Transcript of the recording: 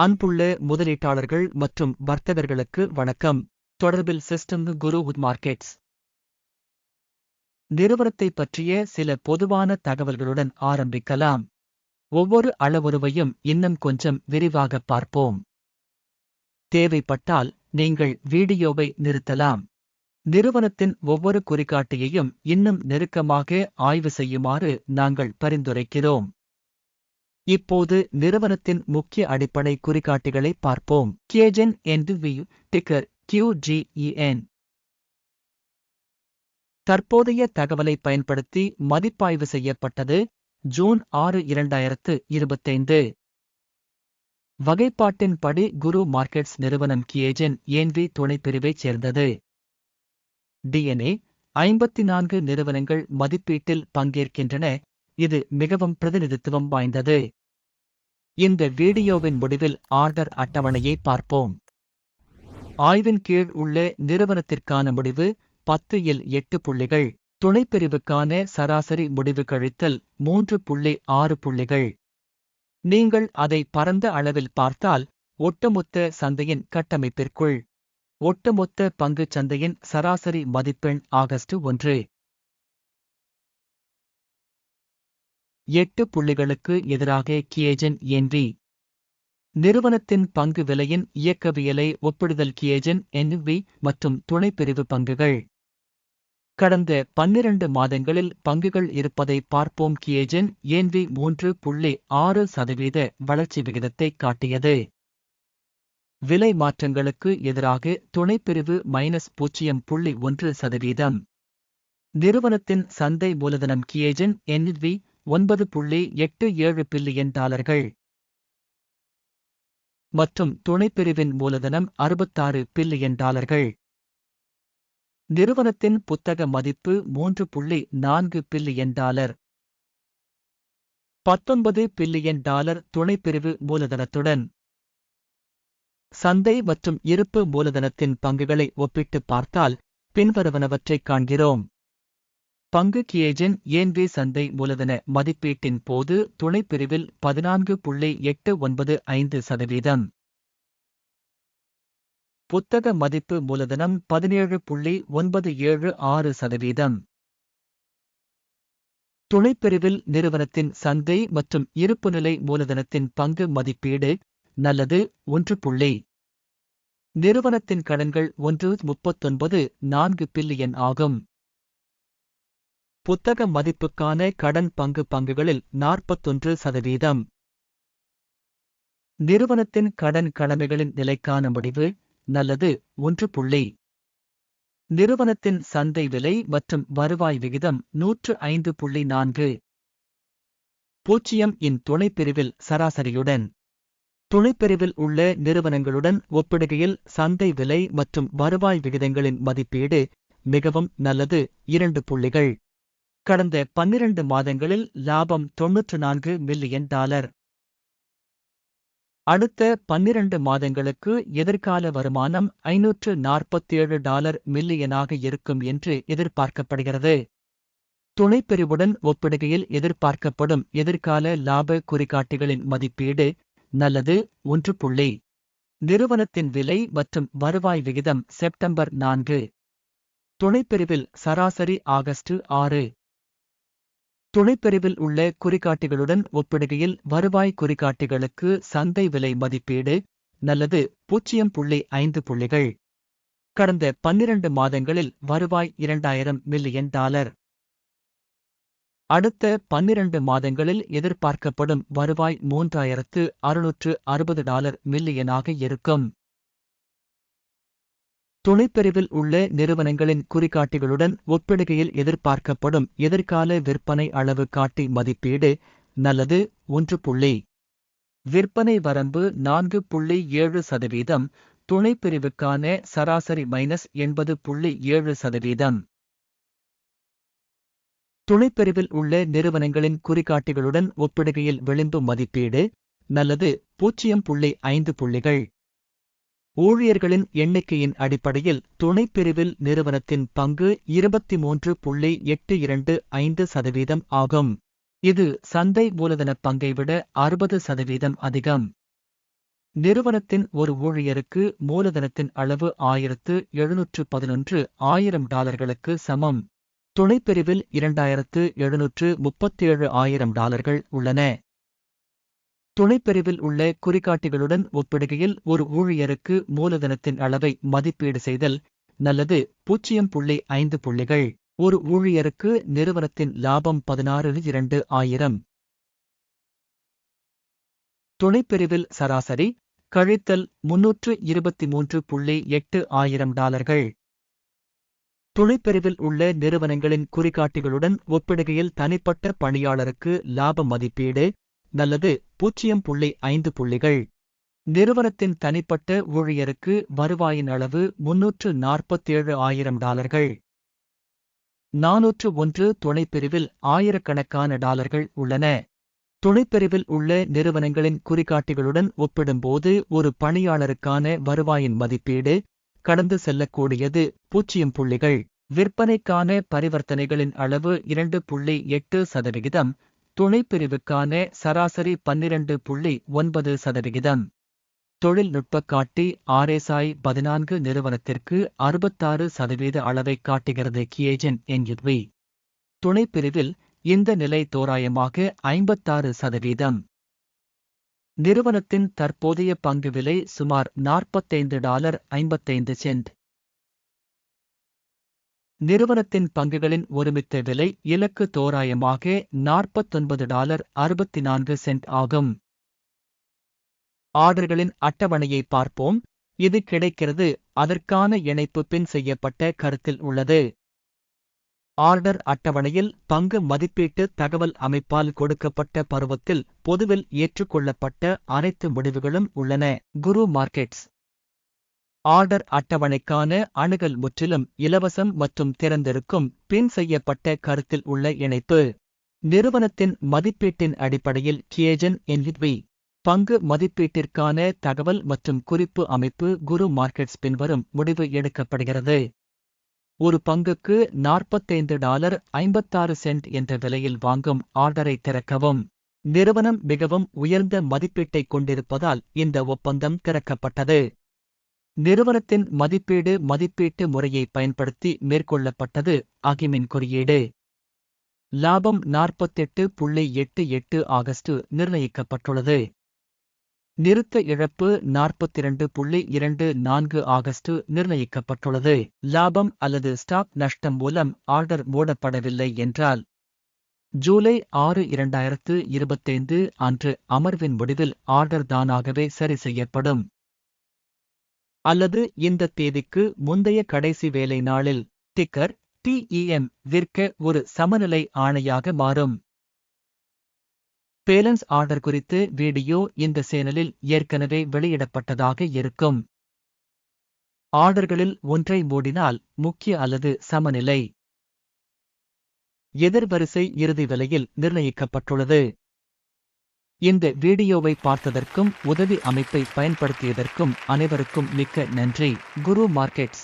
அன்புள்ள முதலீட்டாளர்கள் மற்றும் வர்த்தகர்களுக்கு வணக்கம். தொடர்பில் சிஸ்டம் குரு உத் மார்க்கெட்ஸ். நிறுவனத்தை பற்றிய சில பொதுவான தகவல்களுடன் ஆரம்பிக்கலாம். ஒவ்வொரு அளவுருவையும் இன்னும் கொஞ்சம் விரிவாக பார்ப்போம். தேவைப்பட்டால் நீங்கள் வீடியோவை நிறுத்தலாம். நிறுவனத்தின் ஒவ்வொரு குறிகாட்டியையும் இன்னும் நெருக்கமாக ஆய்வு செய்யுமாறு நாங்கள் பரிந்துரைக்கிறோம். இப்போது நிறுவனத்தின் முக்கிய அடிப்படை குறிகாட்டிகளை பார்ப்போம். கேஜென் என்று வி டிக்கர் கியூஜிஇஎன் தற்போதைய தகவலை பயன்படுத்தி மதிப்பாய்வு செய்யப்பட்டது ஜூன் ஆறு இரண்டாயிரத்து இருபத்தைந்து. வகைப்பாட்டின்படி குரு மார்க்கெட்ஸ் நிறுவனம் கியேஜென் ஏன்வி துணைப்பிரிவைச் சேர்ந்தது. டிஎன்ஏ ஐம்பத்தி நான்கு நிறுவனங்கள் மதிப்பீட்டில் பங்கேற்கின்றன. இது மிகவும் பிரதிநிதித்துவம் வாய்ந்தது. இந்த வீடியோவின் முடிவில் ஆர்டர் அட்டவணையை பார்ப்போம். ஆய்வின் கீழ் உள்ள நிறுவனத்திற்கான முடிவு பத்து இல் எட்டு புள்ளிகள் துணைப்பிரிவுக்கான சராசரி முடிவு கழித்தல் மூன்று புள்ளி ஆறு புள்ளிகள். நீங்கள் அதை பரந்த அளவில் பார்த்தால் ஒட்டுமொத்த சந்தையின் கட்டமைப்பிற்குள் ஒட்டுமொத்த பங்குச் சந்தையின் சராசரி மதிப்பெண் ஆகஸ்ட் ஒன்று. எட்டு புள்ளிகளுக்கு எதிராக கியேஜன் என்றி நிறுவனத்தின் பங்கு விலையின் இயக்கவியலை ஒப்பிடுதல் கியேஜன் என்வி மற்றும் துணைப்பிரிவு பங்குகள். கடந்த பன்னிரண்டு மாதங்களில் பங்குகள் இருப்பதை பார்ப்போம். கியேஜன் ஏன்வி மூன்று புள்ளி ஆறு சதவீத வளர்ச்சி விகிதத்தை காட்டியது. விலை மாற்றங்களுக்கு எதிராக துணைப்பிரிவு மைனஸ் பூஜ்ஜியம் புள்ளி ஒன்று சதவீதம். நிறுவனத்தின் சந்தை மூலதனம் கியேஜன் என்வி ஒன்பது புள்ளி எட்டு ஏழு பில்லியன் டாலர்கள். மற்றும் துணைப்பிரிவின் மூலதனம் அறுபத்தாறு பில்லியன் டாலர்கள். நிறுவனத்தின் புத்தக மதிப்பு மூன்று புள்ளி நான்கு பில்லியன் டாலர். பத்தொன்பது பில்லியன் டாலர் துணைப்பிரிவு மூலதனத்துடன். சந்தை மற்றும் இருப்பு மூலதனத்தின் பங்குகளை ஒப்பிட்டு பார்த்தால் பின்வருவனவற்றைக் காண்கிறோம். பங்கு கியேஜன் ஏன்வி சந்தை மூலதன மதிப்பீட்டின் போது துணைப்பிரிவில் பதினான்கு புள்ளி எட்டு ஒன்பது ஐந்து சதவீதம். புத்தக மதிப்பு மூலதனம் பதினேழு புள்ளி ஒன்பது ஏழு ஆறு சதவீதம். துணைப்பிரிவில் நிறுவனத்தின் சந்தை மற்றும் இருப்புநிலை மூலதனத்தின் பங்கு மதிப்பீடு நல்லது ஒன்று புள்ளி. நிறுவனத்தின் கடன்கள் ஒன்று முப்பத்தொன்பது நான்கு பில்லியன் ஆகும். புத்தக மதிப்புக்கான கடன் பங்கு பங்குகளில் நாற்பத்தொன்று சதவீதம். நிறுவனத்தின் கடன் கடமைகளின் நிலைக்கான முடிவு நல்லது ஒன்று புள்ளி. நிறுவனத்தின் சந்தை விலை மற்றும் வருவாய் விகிதம் நூற்று ஐந்து புள்ளி நான்கு. பூஜ்ஜியம் இன் துணைப்பிரிவில் சராசரியுடன். துணைப்பிரிவில் உள்ள நிறுவனங்களுடன் ஒப்பிடுகையில் சந்தை விலை மற்றும் வருவாய் விகிதங்களின் மதிப்பீடு மிகவும் நல்லது இரண்டு புள்ளிகள். கடந்த பன்னிரண்டு மாதங்களில் லாபம் தொன்னூற்று நான்கு மில்லியன் டாலர். அடுத்த பன்னிரண்டு மாதங்களுக்கு எதிர்கால வருமானம் ஐநூற்று நாற்பத்தேழு டாலர் மில்லியனாக இருக்கும் என்று எதிர்பார்க்கப்படுகிறது. துணைப்பிரிவுடன் ஒப்பிடுகையில் எதிர்பார்க்கப்படும் எதிர்கால லாப குறிகாட்டிகளின் மதிப்பீடு நல்லது ஒன்று புள்ளி. நிறுவனத்தின் விலை மற்றும் வருவாய் விகிதம் செப்டம்பர் நான்கு. துணைப்பிரிவில் சராசரி ஆகஸ்ட் ஆறு. துணைப்பிரிவில் உள்ள குறிகாட்டிகளுடன் ஒப்பிடுகையில் வருவாய் குறிகாட்டிகளுக்கு சந்தை விலை மதிப்பீடு நல்லது பூஜ்ஜியம் புள்ளி ஐந்து புள்ளிகள். கடந்த பன்னிரண்டு மாதங்களில் வருவாய் இரண்டாயிரம் மில்லியன் டாலர். அடுத்த பன்னிரண்டு மாதங்களில் எதிர்பார்க்கப்படும் வருவாய் மூன்றாயிரத்து அறுநூற்று அறுபது டாலர் மில்லியனாக இருக்கும். துணைப்பிரிவில் உள்ள நிறுவனங்களின் குறிகாட்டிகளுடன் ஒப்பிடுகையில் எதிர்பார்க்கப்படும் எதிர்கால விற்பனை அளவு காட்டி மதிப்பீடு நல்லது ஒன்று புள்ளி. விற்பனை வரம்பு நான்கு புள்ளி ஏழு சதவீதம். துணைப்பிரிவுக்கான சராசரி மைனஸ் எண்பது புள்ளி ஏழு சதவீதம். துணைப்பிரிவில் உள்ள நிறுவனங்களின் குறிகாட்டிகளுடன் ஒப்பிடுகையில் விளிம்பு மதிப்பீடு நல்லது பூஜ்ஜியம் புள்ளி ஐந்து புள்ளிகள். ஊழியர்களின் எண்ணிக்கையின் அடிப்படையில் துணைப்பிரிவில் நிறுவனத்தின் பங்கு இருபத்தி மூன்று புள்ளி எட்டு இரண்டு ஐந்து சதவீதம் ஆகும். இது சந்தை மூலதன பங்கை விட அறுபது சதவீதம் அதிகம். நிறுவனத்தின் ஒரு ஊழியருக்கு மூலதனத்தின் அளவு ஆயிரத்து எழுநூற்று பதினொன்று ஆயிரம் டாலர்களுக்கு சமம். துணைப்பிரிவில் இரண்டாயிரத்து எழுநூற்று முப்பத்தேழு ஆயிரம் டாலர்கள் உள்ளன. துணைப்பிரிவில் உள்ள குறிகாட்டிகளுடன் ஒப்பிடுகையில் ஒரு ஊழியருக்கு மூலதனத்தின் அளவை மதிப்பீடு செய்தல் நல்லது. பூஜ்ஜியம் புள்ளி ஐந்து புள்ளிகள். ஒரு ஊழியருக்கு நிறுவனத்தின் லாபம் பதினாறு இரண்டு ஆயிரம். துணைப்பிரிவில் சராசரி கழித்தல் முன்னூற்று இருபத்தி மூன்று புள்ளி எட்டு ஆயிரம் டாலர்கள். துணைப்பிரிவில் உள்ள நிறுவனங்களின் குறிகாட்டிகளுடன் ஒப்பிடுகையில் தனிப்பட்ட பணியாளருக்கு லாப மதிப்பீடு நல்லது பூஜ்ஜியம் புள்ளி ஐந்து புள்ளிகள். நிறுவனத்தின் தனிப்பட்ட ஊழியருக்கு வருவாயின் அளவு முன்னூற்று நாற்பத்தேழு ஆயிரம் டாலர்கள். நாநூற்று ஒன்று துணைப்பிரிவில் ஆயிரக்கணக்கான டாலர்கள் உள்ளன. துணைப்பிரிவில் உள்ள நிறுவனங்களின் குறிகாட்டிகளுடன் ஒப்பிடும்போது ஒரு பணியாளருக்கான வருவாயின் மதிப்பீடு கடந்து செல்லக்கூடியது பூஜ்ஜியம் புள்ளிகள். விற்பனைக்கான பரிவர்த்தனைகளின் அளவு இரண்டு புள்ளி எட்டு சதவிகிதம் துணைப்பிரிவுக்கான சராசரி பன்னிரண்டு புள்ளி ஒன்பது சதவிகிதம். தொழில்நுட்ப காட்டி ஆர்எஸ்ஐ பதினான்கு நிறுவனத்திற்கு அறுபத்தாறு சதவீத அளவைக் காட்டுகிறது கியேஜன் என்யுவி துணைப்பிரிவில் இந்த நிலை தோராயமாக ஐம்பத்தாறு சதவீதம். நிறுவனத்தின் தற்போதைய பங்கு விலை சுமார் நாற்பத்தைந்து டாலர் ஐம்பத்தைந்து சென்ட். நிறுவனத்தின் பங்குகளின் ஒருமித்த விலை இலக்கு தோராயமாக நாற்பத்தொன்பது டாலர் அறுபத்தி நான்கு சென்ட் ஆகும். ஆர்டர்களின் அட்டவணையை பார்ப்போம். இது கிடைக்கிறது. அதற்கான இணைப்பு பின் செய்யப்பட்ட கருத்தில் உள்ளது. ஆர்டர் அட்டவணையில் பங்கு மதிப்பீட்டு தகவல் அமைப்பால் கொடுக்கப்பட்ட பருவத்தில் பொதுவில் ஏற்றுக்கொள்ளப்பட்ட அனைத்து முடிவுகளும் உள்ளன. குரு மார்க்கெட்ஸ். ஆர்டர் அட்டவணைக்கான அணுகல் முற்றிலும் இலவசம் மற்றும் திறந்திருக்கும் பின் செய்யப்பட்ட கருத்தில் உள்ள இணைப்பு. நிறுவனத்தின் மதிப்பீட்டின் அடிப்படையில் கியேஜன் என்விட்வி பங்கு மதிப்பீட்டிற்கான தகவல் மற்றும் குறிப்பு அமைப்பு குரு மார்க்கெட்ஸ் பின்வரும் முடிவு எடுக்கப்படுகிறது. ஒரு பங்குக்கு நாற்பத்தைந்து டாலர் ஐம்பத்தாறு சென்ட் என்ற விலையில் வாங்கும் ஆர்டரை திறக்கவும். நிறுவனம் மிகவும் உயர்ந்த மதிப்பீட்டைக் கொண்டிருப்பதால் இந்த ஒப்பந்தம் திறக்கப்பட்டது. நிறுவனத்தின் மதிப்பீடு மதிப்பீட்டு முறையை பயன்படுத்தி மேற்கொள்ளப்பட்டது அகிமின் குறியீடு. லாபம் நாற்பத்தெட்டு புள்ளி எட்டு எட்டு ஆகஸ்ட் நிர்ணயிக்கப்பட்டுள்ளது. நிறுத்த இழப்பு நாற்பத்திரண்டு புள்ளி இரண்டு நான்கு ஆகஸ்ட் நிர்ணயிக்கப்பட்டுள்ளது. லாபம் அல்லது ஸ்டாக் நஷ்டம் மூலம் ஆர்டர் மூடப்படவில்லை என்றால் ஜூலை ஆறு இரண்டாயிரத்து இருபத்தைந்து அன்று அமர்வின் முடிவில் ஆர்டர் தானாகவே சரி செய்யப்படும். அல்லது இந்த தேதிக்கு முந்தைய கடைசி வேலை நாளில் டிக்கர் டிஇஎம் விற்க ஒரு சமநிலை ஆணையாக மாறும். பேலன்ஸ் ஆர்டர் குறித்து வீடியோ இந்த சேனலில் ஏற்கனவே வெளியிடப்பட்டதாக இருக்கும். ஆர்டர்களில் ஒன்றை மூடினால் முக்கிய அல்லது சமநிலை. எதிர்வரிசை இறுதி விலையில் நிர்ணயிக்கப்பட்டுள்ளது. இந்த வீடியோவை பார்த்ததற்கும் உதவி அமைப்பை பயன்படுத்தியதற்கும் அனைவருக்கும் மிக்க நன்றி. குரு மார்க்கெட்ஸ்.